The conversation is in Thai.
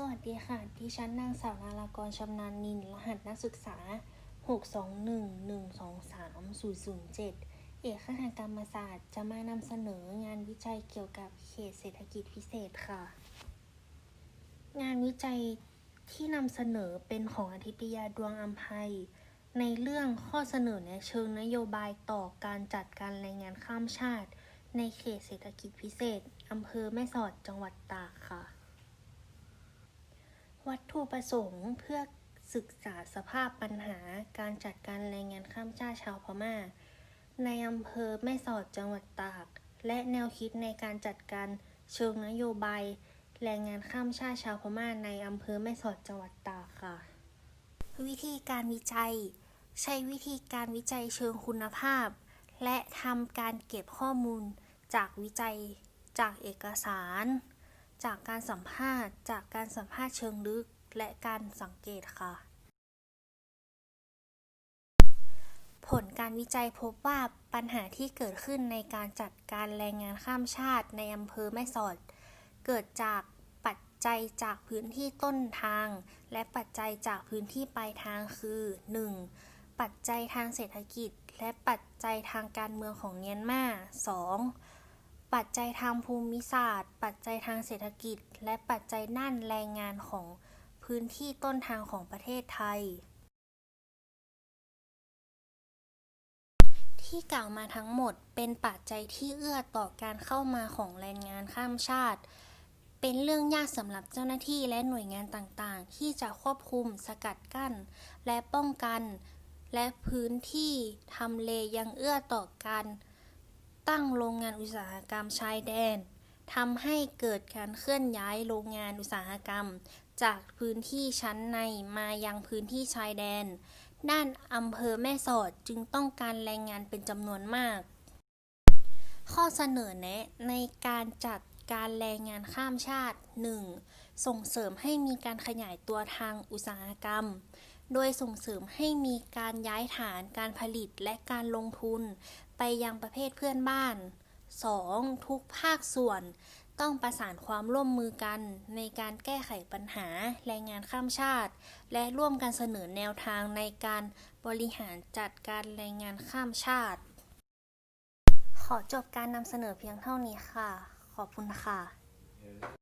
สวัสดีค่ะ ดิฉันนางสาวนารากรชำนาญนิน รหัสนักศึกษา 621123007 เอกคณะกรรมศาสตร์ จะมานำเสนองานวิจัยเกี่ยวกับเขตเศรษฐกิจพิเศษค่ะ งานวิจัยที่นำเสนอเป็นของอาทิตยาดวงอัมภัย ในเรื่องข้อเสนอแนะเชิงนโยบายต่อการจัดการแรงงานข้ามชาติ ในเขตเศรษฐกิจพิเศษอำเภอแม่สอดจังหวัดตากค่ะ วัตถุประสงค์เพื่อศึกษาสภาพปัญหาการจัดการแรงงานข้ามชาติชาวพม่า ในอำเภอแม่สอดจังหวัดตาก และแนวคิดในการจัดการเชิงนโยบาย แรงงานข้ามชาติชาวพม่าในอำเภอแม่สอดจังหวัดตากค่ะ วิธีการวิจัย ใช้วิธีการวิจัยเชิงคุณภาพ และทำการเก็บข้อมูลจากวิจัยจากเอกสาร จากการสัมภาษณ์ จากการสัมภาษณ์เชิงลึก และการสังเกตค่ะ ผลการวิจัยพบว่าปัญหาที่เกิดขึ้นในการจัดการแรงงานข้ามชาติในอำเภอแม่สอด เกิดจากปัจจัยจากพื้นที่ต้นทาง และปัจจัยจากพื้นที่ปลายทางคือ 1. ปัจจัยทางเศรษฐกิจ และปัจจัยทางการเมืองของเมียนมา 2. ปัจจัยทางภูมิศาสตร์ ปัจจัยทางเศรษฐกิจ และปัจจัยด้านแรงงานของพื้นที่ต้นทางของประเทศไทย ที่กล่าวมาทั้งหมดเป็นปัจจัยที่เอื้อต่อการเข้ามาของแรงงานข้ามชาติ เป็นเรื่องยากสำหรับเจ้าหน้าที่และหน่วยงานต่างๆ ที่จะควบคุมสกัดกั้น และป้องกัน และพื้นที่ทำเลยังเอื้อต่อการ ตั้งโรงงานอุตสาหกรรมชายแดนทำให้เกิดการเคลื่อนย้ายโรงงานอุตสาหกรรม จากพื้นที่ชั้นในมายังพื้นที่ชายแดน ด้านอำเภอแม่สอดจึงต้องการแรงงานเป็นจำนวนมาก ข้อเสนอแนะในการจัดการแรงงานข้ามชาติ 1. ส่งเสริมให้มีการขยายตัวทางอุตสาหกรรม โดยส่งเสริมให้มีการย้ายฐานการผลิตและการลงทุน ไปยังประเทศเพื่อนบ้าน 2. ทุกภาคส่วนต้องประสานความร่วมมือกันในการแก้ไขปัญหาแรงงานข้ามชาติ และร่วมกันเสนอแนวทางในการบริหารจัดการแรงงานข้ามชาติ ขอจบการนำเสนอเพียงเท่านี้ค่ะ ขอบคุณค่ะ